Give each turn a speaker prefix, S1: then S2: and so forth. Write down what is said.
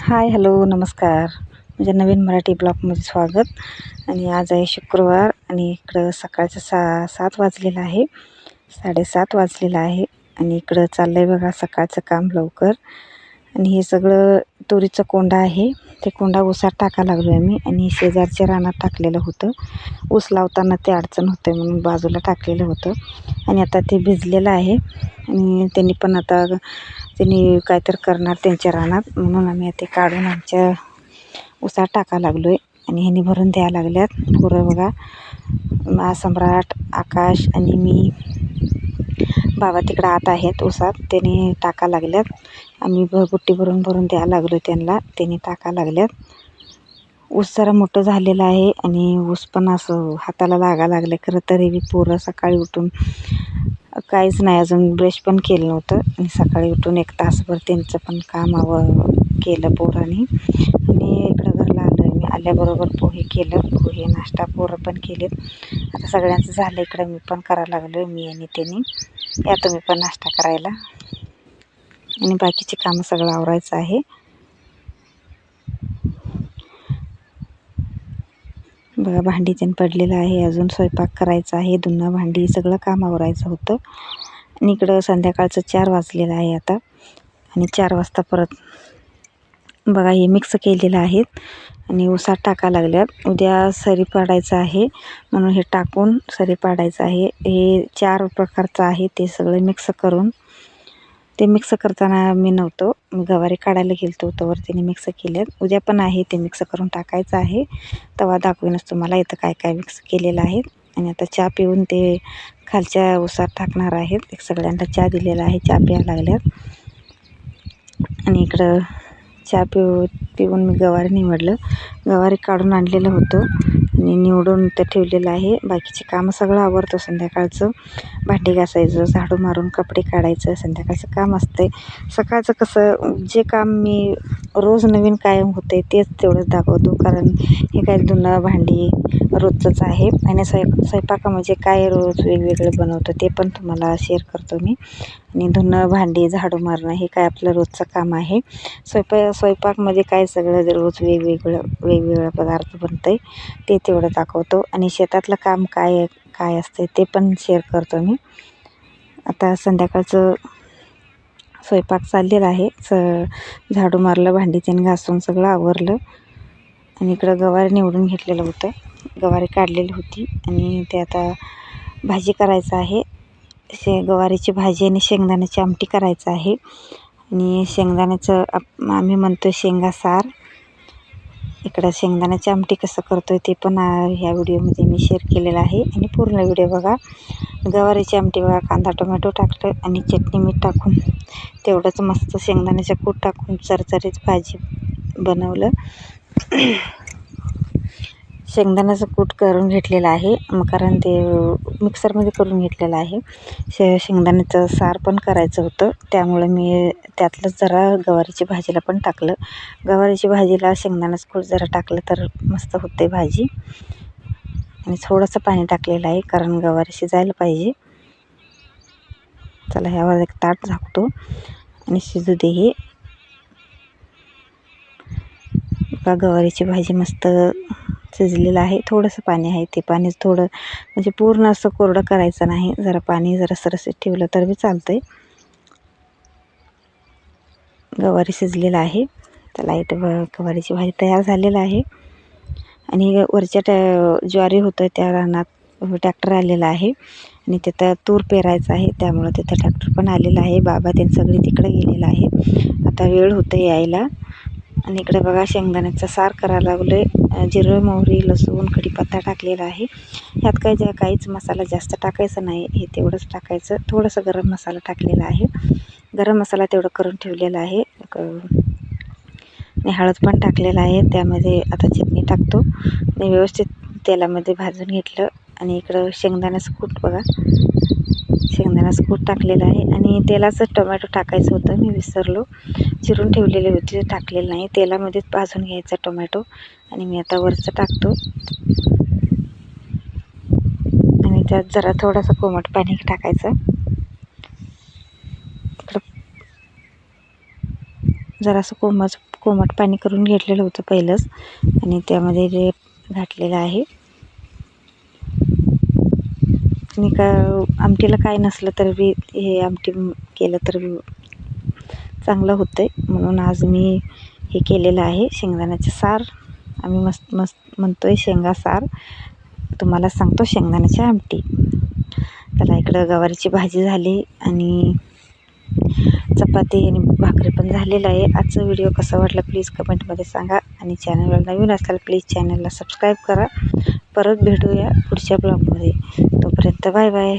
S1: Hi hello नमस्कार. माझ्या नवीन मराठी ब्लॉगमध्ये स्वागत. आणि आज आहे शुक्रवार आणि इकडं सकाळचं सा सात वाजलेलं आहे. साडेसात वाजलेलं आहे. आणि इकडं चाललं आहे बघा सकाळचं काम लवकर. आणि हे सगळं तुरीचं कोंडा आहे. ते कोंडा ऊसात टाका लागलो आहे मी आणि शेजारच्या रानात टाकलेलं होतं. ऊस लावताना ते अडचण होते म्हणून बाजूला टाकलेलं होतं. आणि आता ते भिजलेलं आहे आणि त्यांनी पण आता त्यांनी काहीतरी करणार त्यांच्या रानात म्हणून आम्ही ते काढून आमच्या उसात टाका लागलो आहे आणि ह्यांनी भरून द्यायला लागल्यात. पुरं बघा. सम्राट आकाश आणि मी. बाबा तिकडं आत आहेत उसात त्याने टाका लागल्यात. आम्ही भ बुट्टी भरून भरून द्यायला लागलो त्यांना त्यांनी टाका लागल्यात. ऊस जरा मोठं झालेलं आहे आणि ऊस पण असं हाताला लागा लागलं खरं तरी बी पोरं सकाळी उठून काहीच नाही अजून ब्रश पण केलं नव्हतं. आणि सकाळी उठून एक तासभर त्यांचं पण काम केलं पोरांनी. आणि इकडं घरला आलो आहे मी. आल्याबरोबर पोहे केलं. पोहे नाश्ता पोरं पण केलेत. आता सगळ्यांचं झालं इकडं मी पण करायला लागलो आहे मी आणि त्यांनी. या तुम्ही पण नाश्ता करायला. आणि बाकीचे कामं सगळं आवरायचं आहे. बघा भांडी त्यानं पडलेलं आहे. अजून स्वयंपाक करायचा आहे. धुणं भांडी सगळं काम आवरायचं होतं. आणि इकडं संध्याकाळचं चार वाजलेलं आहे आता. आणि चार वाजता परत बघा हे मिक्स केलेलं आहेत. आणि उसात टाका लागल्यात. उद्या सरी पाडायचं आहे. म्हणून हे टाकून सरी पाडायचं आहे. हे चार प्रकारचं आहे. ते सगळं मिक्स करून. ते मिक्स करताना मी नव्हतो. मी गवारी काढायला गेलो होतो तिने त्याने मिक्स केल्यात. उद्या पण आहे ते मिक्स करून टाकायचं आहे. तवा दाखवीनच तुम्हाला इथं काय काय मिक्स केलेलं आहे. आणि आता चहा पिऊन ते खालच्या उसात टाकणार आहेत. एक सगळ्यांना चहा दिलेला आहे. चहा प्यायला लागल्यात. आणि इकडं चहा पिऊ पिऊन मी गवारी निवडलं. गवारी काढून आणलेलं होतं. आणि निवडून ते ठेवलेलं आहे. बाकीचे कामं सगळं आवडतं संध्याकाळचं. भांडी घासायचं झाडू मारून कपडे काढायचं. संध्याकाळचं काम असते सकाळचं कसं जे काम मी रोज नवीन कायम होते तेच तेवढंच दाखवतो. कारण हे काय धुणं भांडी रोजचंच आहे. आणि स्वयं स्वयंपाका म्हणजे काय रोज वेगवेगळं बनवतो ते पण तुम्हाला शेअर करतो मी. आणि धुणं भांडी झाडू मारणं हे काय आपलं रोजचं काम आहे. स्वयंपा स्वयंपाकमध्ये काय सगळं रोज वेगवेगळं वेगवेगळं पदार्थ बनतं आहे ते तेवढं दाखवतो. आणि शेतातलं काम काय काय असतं ते पण शेअर करतो मी. आता संध्याकाळचं स्वयंपाक चाललेला आहे. स झाडू मारलं भांडी त्याने घासून सगळं आवरलं. आणि इकडं गवारी निवडून घेतलेलं होतं. गवारी काढलेली होती. आणि ते आता भाजी करायचं आहे. शे गवारीची भाजी आणि शेंगदाण्याची आमटी करायचं आहे. आणि शेंगदाण्याचं आप आम्ही म्हणतो शेंगा सार. इकडं शेंगदाण्याची आमटी कसं करतो आहे ते पण ह्या व्हिडिओमध्ये मी शेअर केलेलं आहे. आणि पूर्ण व्हिडिओ बघा. गवारीची आमटी बघा कांदा टोमॅटो टाकलं आणि चटणी मीठ टाकून. तेवढंच मस्त शेंगदाण्याचं कूट टाकून चरचरीत भाजी बनवलं. शेंगदाण्याचं कूट करून घेतलेलं आहे. मग कारण ते मिक्सरमध्ये करून घेतलेलं आहे. शे शेंगदाण्याचं सार पण करायचं होतं. त्यामुळं मी त्यातलंच जरा गवारीची भाजीला पण टाकलं. गवारीची भाजीला शेंगदाण्याचं कूट जरा टाकलं तर मस्त होते भाजी. आणि थोडंसं पाणी टाकलेलं आहे कारण गवारी शिजायला पाहिजे. चला ह्यावर एक ताट झाकतो आणि शिजू दे हे. गवारीची भाजी मस्त शिजलेलं आहे. थोडंसं पाणी आहे. ते पाणी थोडं म्हणजे पूर्ण असं कोरडं करायचं नाही. जरा पाणी जरा सरस ठेवलं तर बी चालतं आहे गवारी शिजलेलं आहे. तर लाइट गवारीची भाजी तयार झालेलं आहे. आणि वरच्या टॅ ज्वारी होतं त्या रानात ट्रॅक्टर आलेला आहे. आणि तिथं तूर पेरायचं आहे. त्यामुळं तिथं ट्रॅक्टर पण आलेला आहे. बाबा त्यांनी सगळे तिकडे गेलेलं आहे आता वेळ होतं यायला. आणि इकडे बघा शेंगदाण्याचा सार करायला लागलो आहे जिरं मोहरी लसूण कढीपत्ता टाकलेला आहे. ह्यात काही ज्या काहीच मसाला जास्त टाकायचा नाही हे तेवढंच टाकायचं. थोडंसं गरम मसाला टाकलेला आहे. गरम मसाला तेवढं करून ठेवलेला आहे. आणि हळद पण टाकलेला आहे. त्यामध्ये आता चटणी टाकतो. आणि व्यवस्थित तेलामध्ये भाजून घेतलं. आणि इकडं शेंगदाण्याचं कूट बघा. शेंगदाणा कूट टाकलेला आहे आणि तेलाचं टोमॅटो टाकायचं होतं मी विसरलो. चिरून ठेवलेले होते टाकलेलं नाही. तेलामध्येच भाजून घ्यायचा टोमॅटो आणि मी आता वरचं टाकतो. आणि त्यात जरा थोडंसं कोमट पाणी टाकायचं. जरासं कोमच कोमट पाणी करून घेतलेलं होतं पहिलंच. आणि त्यामध्ये जे घातलेलं आहे आणि का आमटीला काय नसलं तर बी हे आमटी केलं तर चांगलं होतं आहे म्हणून आज मी हे केलेलं आहे शेंगदाण्याचे सार. आम्ही मस्त मस्त म्हणतो आहे शेंगा सार. तुम्हाला सांगतो शेंगदाण्याची आमटी. त्याला इकडं गवारीची भाजी झाली आणि चपाती आणि भाकरी पण झालेलं आहे. आजचा व्हिडिओ कसा वाटला प्लीज कमेंटमध्ये सांगा. आणि चॅनलवर नवीन असाल प्लीज चॅनलला सबस्क्राईब करा. परत भेटूया पुढच्या ब्लॉगमध्ये. Britta. Bye bye.